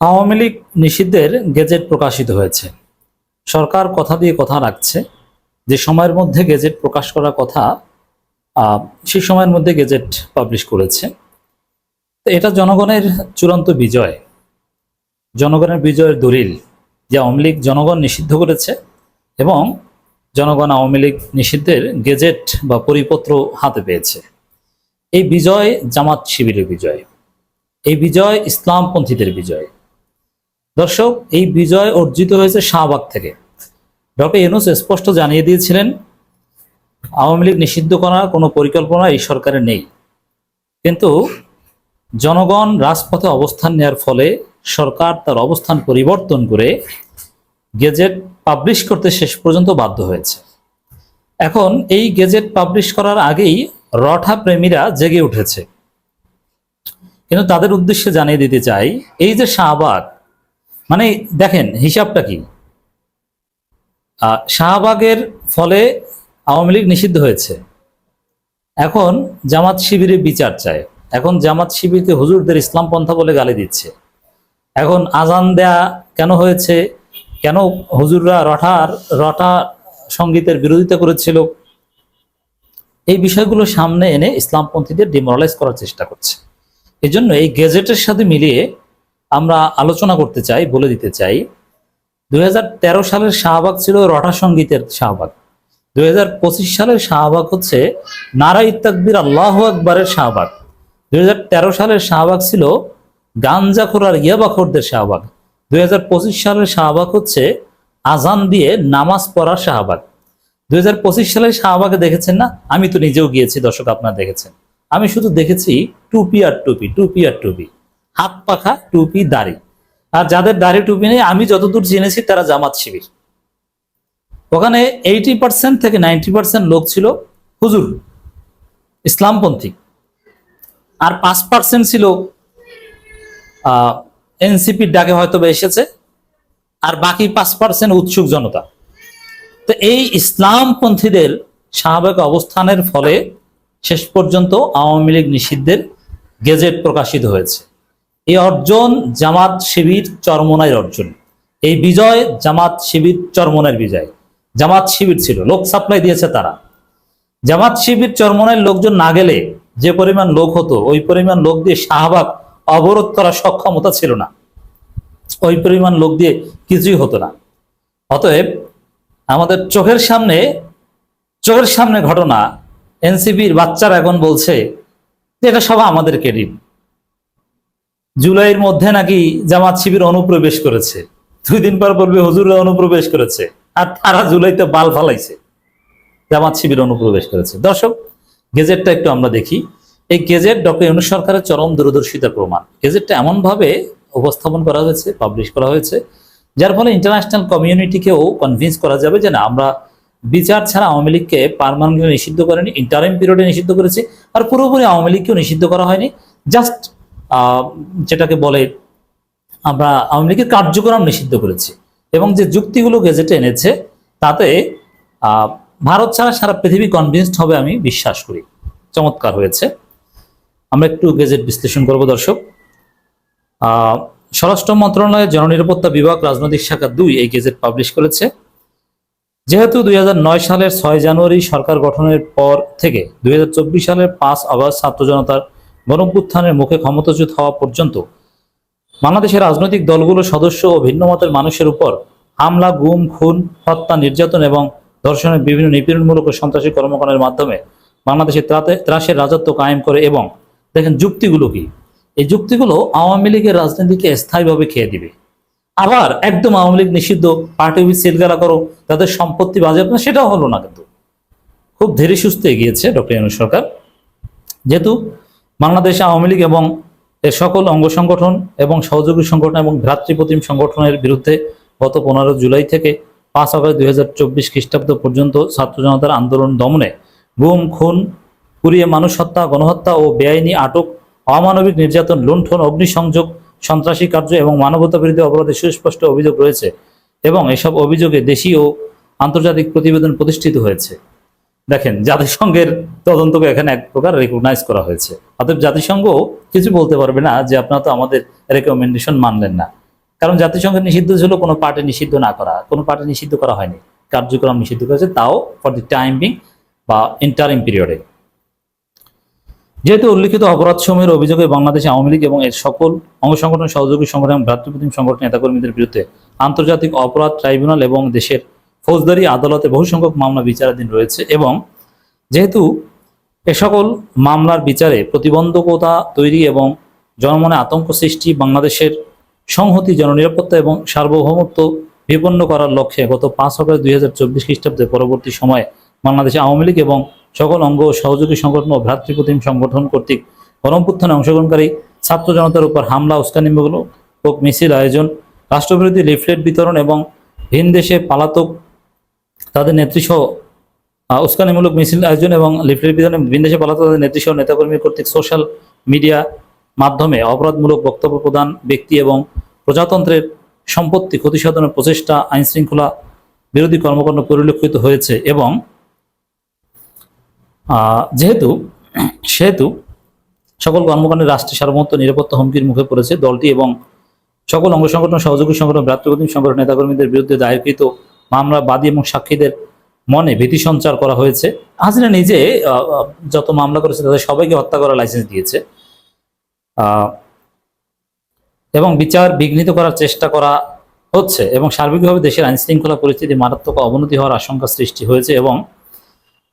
আওয়ামী লীগ নিষিদ্ধের গেজেট প্রকাশিত হয়েছে। সরকার কথা দিয়ে কথা রাখছে, যে সময়ের মধ্যে গেজেট প্রকাশ করার কথা সেই সময়ের মধ্যে গেজেট পাবলিশ করেছে। এটা জনগণের চূড়ান্ত বিজয়। জনগণের বিজয়ের দলিল যে আওয়ামী লীগ জনগণ নিষিদ্ধ করেছে এবং জনগণ আওয়ামী লীগ নিষিদ্ধের গেজেট বা পরিপত্র হাতে পেয়েছে। এই বিজয় জামাত শিবিরের বিজয়। এই বিজয় ইসলামপন্থীদের বিজয়। দর্শক, এই বিজয় অর্জিত হয়েছে শাহবাগ থেকে। ডক্টর ইউনুস স্পষ্ট জানিয়ে দিয়েছিলেন, আওয়ামী লীগ নিষিদ্ধ করার কোনো পরিকল্পনা এই সরকারের নেই। কিন্তু জনগণ রাজপথে অবস্থান নেওয়ার ফলে সরকার তার অবস্থান পরিবর্তন করে গেজেট পাবলিশ করতে শেষ পর্যন্ত বাধ্য হয়েছে। এখন এই গেজেট পাবলিশ করার আগেই রঠা প্রেমীরা জেগে উঠেছে। কিন্তু তাদের উদ্দেশ্যে জানিয়ে দিতে চাই, এই যে শাহবাগ মানে দেখেন হিসাবটা কি? শাহবাগের ফলে আওয়ামী লীগ নিষিদ্ধ হয়েছে। এখন জামাত শিবিরে বিচার চায়। এখন জামাত শিবিরকে হুজুরদের ইসলাম পন্থা বলে গালি দিচ্ছে। এখন আজান দেয়া কেন হয়েছে? কেন হুজুররা রঠার, রটা সঙ্গীতের বিরোধিতা করেছিল? এই বিষয়গুলো সামনে এনে ইসলামপন্থীদের ডিমোরালাইজ করার চেষ্টা করছে। এই জন্য এই গেজেটের সাথে মিলিয়ে আমরা আলোচনা করতে চাই, বলে দিতে চাই। দুই হাজার তেরো সালের শাহবাগ ছিল রটা সঙ্গীতের শাহবাগ। দুই হাজার পঁচিশ সালের শাহবাগ হচ্ছে নারাই তাকবির আল্লাহ আকবরের শাহবাগ। দুই সালের শাহবাগ ছিল গাঞ্জাখোর আর ইয়াবাখোরদের শাহবাগ। দুই হাজার পঁচিশ সালের শাহবাগ হচ্ছে আজান দিয়ে নামাজ পড়ার শাহবাগ। দুই হাজার পঁচিশ সালের শাহবাগে দেখেছেন না? আমি তো নিজেও গিয়েছি, দর্শক আপনারা দেখেছেন। আমি শুধু দেখেছি টুপি আর টুপি টুপি আর টুপি। হাত পাখা টুপি, দাড়ি। আর যাদের দাড়ি, টুপি নেই, আমি যতদূর জেনেছি, তারা জামাত শিবির। ওখানে এইটি পার্সেন্ট থেকে নাইনটি পার্সেন্ট লোক ছিল হুজুর, ইসলামপন্থী। আর পাঁচ পার্সেন্ট ছিল এনসিপির ডাকে হয়তো এসেছে, আর বাকি পাঁচ পার্সেন্ট উৎসুক জনতা। তো এই ইসলামপন্থীদের স্বাভাবিক অবস্থানের ফলে শেষ পর্যন্ত আওয়ামী লীগ নিষিদ্ধের গেজেট প্রকাশিত হয়েছে। এই অর্জন জামাত শিবির চরমনায়ের অর্জন। এই বিজয় জামাত শিবির চরমনের বিজয়। জামাত শিবির ছিল, লোক সাপ্লাই দিয়েছে তারা। জামাত শিবির চরমনের লোকজন না গেলে যে পরিমাণ লোক হতো, ওই পরিমাণ লোক দিয়ে শাহবাগ অবরোধ করার সক্ষমতা ছিল না। ওই পরিমাণ লোক দিয়ে কিছুই হতো না। অতএব আমাদের চোখের সামনে চোখের সামনে ঘটনা, এনসিপির বাচ্চারা এখন বলছে যে এটা সব আমাদের ক্রেডিট জুলাইয়ের মধ্যে নাকি জামাত শিবির অনুপ্রবেশ করেছে। দুই দিন পর বলবে হুজুররা অনুপ্রবেশ করেছে আর তারা জুলাইতে বাল ফালাইছে। জামাত শিবির অনুপ্রবেশ করেছে। দর্শক, গেজেটটা একটু আমরা দেখি। এই গেজেট ডক্টর ইউনুস সরকারের চরম দূরদর্শিতার প্রমাণ। গেজেটটা এমনভাবে উপস্থাপন করা হয়েছে, পাবলিশ করা হয়েছে, যার ফলে ইন্টারন্যাশনাল কমিউনিটিকেও কনভিন্স করা যাবে যে না, আমরা বিচার ছাড়া আওয়ামী লীগকে পারমানেন্টলি নিষিদ্ধ করেনি, ইন্টারিম পিরিয়ডে নিষিদ্ধ করেছি, আর পুরোপুরি আওয়ামী লীগকেও নিষিদ্ধ করা হয়নি। জাস্ট যেটাকে বলে আমরা আওয়ামী লীগের কার্যক্রম নিষিদ্ধ করেছি। এবং যে যুক্তিগুলো গেজেটে এনেছে, তাতে ভারত ছাড়া সারা পৃথিবী কনভিন্সড হবে আমি বিশ্বাস করি। চমৎকার হয়েছে। আমরা একটু গেজেট বিশ্লেষণ করব, দর্শক। স্বরাষ্ট্র মন্ত্রণালয়ের জননিরাপত্তা বিভাগ রাজনৈতিক শাখা দুই এই গেজেট পাবলিশ করেছে। যেহেতু দুই নয় সালের ছয় জানুয়ারি সরকার গঠনের পর থেকে, দুই হাজার চব্বিশ সালের পাঁচ আগস্ট ছাত্র জনতার গণপুত্থানের মুখে ক্ষমতাচ্যুত হওয়া পর্যন্ত বাংলাদেশের রাজনৈতিক দলগুলোর সদস্য ও ভিন্ন মতের মানুষের উপর হামলা গুম খুন হত্যা নির্যাতন এবং ধর্ষণের বিভিন্ন নিপীড়নমূলক ও সন্ত্রাসী কর্মকাণ্ডের মাধ্যমে বাংলাদেশের ত্রাতে ত্রাসের রাজত্ব কায়েম করে এবং দেখেন যুক্তিগুলো কি? এই যুক্তিগুলো আওয়ামী লীগের রাজনীতিকে স্থায়ীভাবে খেয়ে দিবে। আবার একদম আওয়ামী লীগ নিষিদ্ধ পার্টি অফিস সিলগালা করো তাদের সম্পত্তি বাজেয়াপ্ত না, সেটাও হলো না কিন্তু। খুব ধীরে সুস্থে এগিয়েছে ডক্টর ইউনুস সরকার। যেহেতু বাংলাদেশ আওয়ামী লীগ এবং এর সকল অঙ্গ সংগঠন এবং সহযোগী সংগঠন এবং ভ্রাতৃপ্রতিম সংগঠনের বিরুদ্ধে গত পনেরো জুলাই থেকে পাঁচ আগস্ট দুই হাজার চব্বিশ খ্রিস্টাব্দ পর্যন্ত ছাত্র জনতার আন্দোলন দমনে গুম, খুন পুড়িয়ে মানুষ হত্যা, গণহত্যা ও বেআইনি আটক, অমানবিক নির্যাতন, লুণ্ঠন, অগ্নিসংযোগ, সন্ত্রাসী কার্য এবং মানবতা বিরোধী অপরাধের সুস্পষ্ট অভিযোগ রয়েছে এবং এসব অভিযোগে দেশি ও আন্তর্জাতিক প্রতিবেদন প্রতিষ্ঠিত হয়েছে। দেখেন, জাতিসংঘের তদন্তকে এখানে এক প্রকার রেকগনাইজ করা হয়েছে। অতএব জাতিসংঘ কিছু বলতে পারবে না যে আপনারা তো আমাদের রেকমেন্ডেশন মানলেন না। কারণ জাতিসংঘের নিষিদ্ধ ছিল, কোনো পার্টি নিষিদ্ধ না করা। কোনো পার্টি নিষিদ্ধ করা হয়নি। কার্যক্রম নিষিদ্ধ করেছে, তাও ফর দি টাইম বিং বা ইন্টারিম পিরিয়ডে যেহেতু উল্লিখিত অপরাধ সমূহের অভিযোগে বাংলাদেশ আওয়ামী লীগ এবং এর সকল অঙ্গ সংগঠন, সহযোগী সংগঠন ভ্রাতৃপ্রতিম সংগঠন নেতাকর্মীদের বিরুদ্ধে আন্তর্জাতিক অপরাধ ট্রাইব্যুনাল এবং দেশের ফৌজদারি আদালতে বহু সংখ্যক মামলা বিচারাধীন রয়েছে এবং যেহেতু এ সকল মামলার বিচারে প্রতিবন্ধকতা তৈরি এবং জনমনে আতঙ্ক সৃষ্টি বাংলাদেশের সংহতি, জননিরাপত্তা এবং সার্বভৌমত্ব বিপন্ন করার লক্ষ্যে গত পাঁচ আগস্ট দুই হাজার চব্বিশ খ্রিস্টাব্দে পরবর্তী সময়ে বাংলাদেশ আওয়ামী লীগ এবং সকল অঙ্গ সহযোগী সংগঠন ও ভ্রাতৃপ্রতিম সংগঠন কর্তৃক গণপুত্থানে অংশগ্রহণকারী ছাত্র জনতার উপর হামলা, উস্কানিমূলক মিছিল আয়োজন, রাষ্ট্রবিরোধী লিফলেট বিতরণ এবং ভিন দেশে পালাতক তাদের নেতৃসহ উস্কানিমূলক মিছিল আয়োজন এবং লিফলেট বিতরণ ভিন দেশে পালাতক তাদের নেতৃসহ নেতাকর্মী কর্তৃক সোশ্যাল মিডিয়া মাধ্যমে অপরাধমূলক বক্তব্য প্রদান, ব্যক্তি এবং প্রজাতন্ত্রের সম্পত্তি ক্ষতিসাধনের প্রচেষ্টা আইন শৃঙ্খলা বিরোধী কর্মকাণ্ড পরিলক্ষিত হয়েছে এবং যেহেতু, সেহেতু সকল কর্মকাণ্ডে রাষ্ট্রের সার্বভৌমত্ব নিরাপত্তা হুমকির মুখে পড়েছে দলটি এবং সকল অঙ্গ সংগঠন, সহযোগী সংগঠন, ভ্রাতৃপ্রতিম সংগঠন, নেতাকর্মীদের বিরুদ্ধে দায়েরকৃত মামলা, বাদী এবং সাক্ষীদের মনে ভীতি সঞ্চার করা হয়েছে। হাসিনা নিজে যত মামলা করেছে তাদের সবাইকে হত্যা করার লাইসেন্স দিয়েছে। এবং বিচার বিঘ্নিত করার চেষ্টা করা হচ্ছে এবং সার্বিকভাবে দেশের আইন শৃঙ্খলা পরিস্থিতি মারাত্মক অবনতি হওয়ার আশঙ্কা সৃষ্টি হয়েছে এবং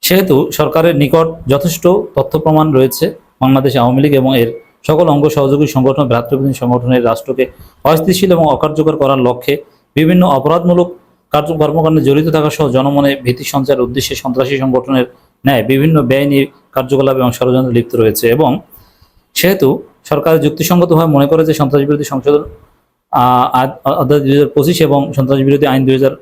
সেহেতু সরকারের নিকট যথেষ্ট তথ্য প্রমাণ রয়েছে। বাংলাদেশ আওয়ামী লীগ এবং এর সকল অঙ্গ সহযোগী সংগঠন ভ্রাতৃপ্রতিম সংগঠনের রাষ্ট্রকে অস্থিতিশীল এবং অকার্যকর করার লক্ষ্যে বিভিন্ন অপরাধমূলক কার্য কর্মকাণ্ডে জড়িত থাকা সহ জনমনে ভীতি সঞ্চারের উদ্দেশ্যে সন্ত্রাসী সংগঠনের ন্যায় বিভিন্ন বেআইনি কার্যকলাপ এবং ষড়যন্ত্র লিপ্ত রয়েছে এবং সেহেতু সরকার যুক্তিসঙ্গতভাবে মনে করে যে সন্ত্রাস বিরোধী সংশোধন অধ্যায় দুই হাজার পঁচিশ এবং সন্ত্রাস বিরোধী আইন দুই হাজার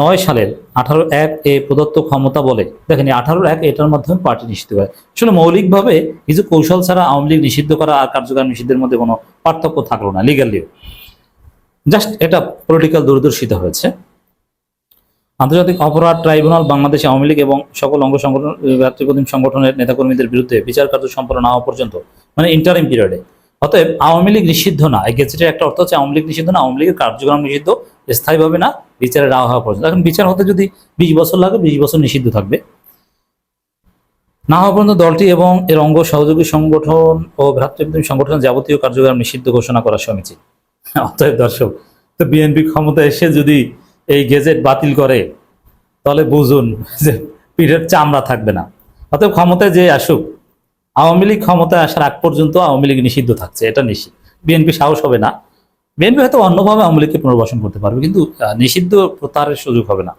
নয় সালের আঠারো এক এ প্রদত্ত ক্ষমতা বলে। দেখেন আঠারো এক এটার মাধ্যমে পার্টি নিষিদ্ধ হয়। আসলে মৌলিকভাবে কিছু কৌশল ছাড়া আওয়ামী লীগ নিষিদ্ধ করা আর কার্যকর নিষিদ্ধের মধ্যে কোনো পার্থক্য থাকল না লিগালিও জাস্ট এটা পলিটিক্যাল দূরদর্শিতা হয়েছে। আন্তর্জাতিক অপরাধ ট্রাইব্যুনাল বাংলাদেশ আওয়ামী লীগ এবং সকল অঙ্গ সংগঠন সংগঠনের নেতাকর্মীদের বিরুদ্ধে বিচার কার্য সম্পন্ন না হওয়া পর্যন্ত মানে ইন্টারিম পিরিয়ডে অতএব আওয়ামী লীগ নিষিদ্ধ না গেজেটের একটা অর্থ হচ্ছে আওয়ামী লীগ নিষিদ্ধ না, আওয়ামী লীগের কার্যক্রম নিষিদ্ধ, স্থায়ীভাবে না, বিচারে না হওয়া পর্যন্ত। এখন বিচার হতে যদি বিশ বছর লাগে, বিশ বছর নিষিদ্ধ থাকবে। না হওয়া পর্যন্ত দলটি এবং এর অঙ্গ সহযোগী সংগঠন ও ভ্রাতৃপ্রতিম সংগঠন যাবতীয় কার্যক্রম নিষিদ্ধ ঘোষণা করা সমীচীন অতএব দর্শক, তো বিএনপি ক্ষমতা এসে যদি এই গেজেট বাতিল করে, তাহলে বুঝুন যে পিঠের চামড়া থাকবে না। অতএব ক্ষমতায় যে আসুক। আওয়ামী লীগ ক্ষমতায় আসার আগ পর্যন্ত আওয়ামী লীগ নিষিদ্ধ থাকছে, এটা নিশ্চিত। বিএনপি সাহস হবে না। বিএনপি হয়তো অন্যভাবে আওয়ামী লীগকে পুনর্বাসন করতে পারবে, কিন্তু নিষিদ্ধ প্রত্যাহারের সুযোগ হবে না।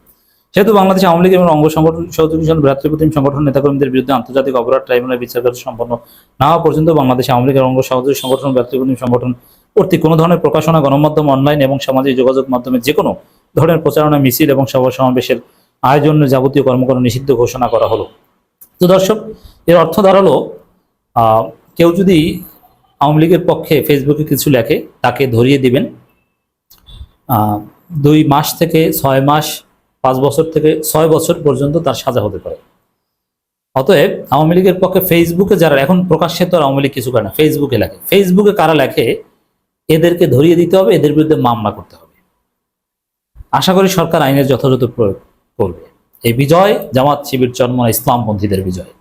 সেহেতু বাংলাদেশ আওয়ামী লীগ এবং অঙ্গ সংগঠন, সহযোগী ভ্রাতৃপ্রতিম সংগঠন, নেতাকর্মীদের বিরুদ্ধে আন্তর্জাতিক অপরাধ ট্রাইব্যুনাল বিচার কার্য সম্পন্ন না হওয়া পর্যন্ত বাংলাদেশ আওয়ামী লীগের অঙ্গ সহযোগী সংগঠন ভ্রাতৃপ্রতিম সংগঠন কর্তৃক কোনো ধরনের প্রকাশনা, গণমাধ্যম অনলাইন এবং সামাজিক যোগাযোগ মাধ্যমে যে কোনো ধরনের প্রচারণা, মিছিল এবং সভা সমাবেশের আয়োজনের যাবতীয় কর্মকাণ্ড নিষিদ্ধ ঘোষণা করা হলো। তো দর্শক, এর অর্থ দাঁড়াল কেউ যদি আওয়ামী লীগের পক্ষে ফেসবুকে কিছু লেখে, তাকে ধরিয়ে দিবেন। দুই মাস থেকে ছয় মাস, পাঁচ বছর থেকে ছয় বছর পর্যন্ত তার সাজা হতে পারে। অতএব আওয়ামী লীগের পক্ষে ফেসবুকে যারা, এখন প্রকাশ্যে তো আওয়ামী লীগ কিছু করে না ফেসবুকে লেখে। ফেসবুকে কারা লেখে এদেরকে ধরিয়ে দিতে হবে, এদের বিরুদ্ধে মামলা করতে হবে। আশা করি সরকার আইনের যথাযথ প্রয়োগ করবে। এই বিজয় জামাত শিবির চন্ম ইসলামপন্থীদের বিজয়।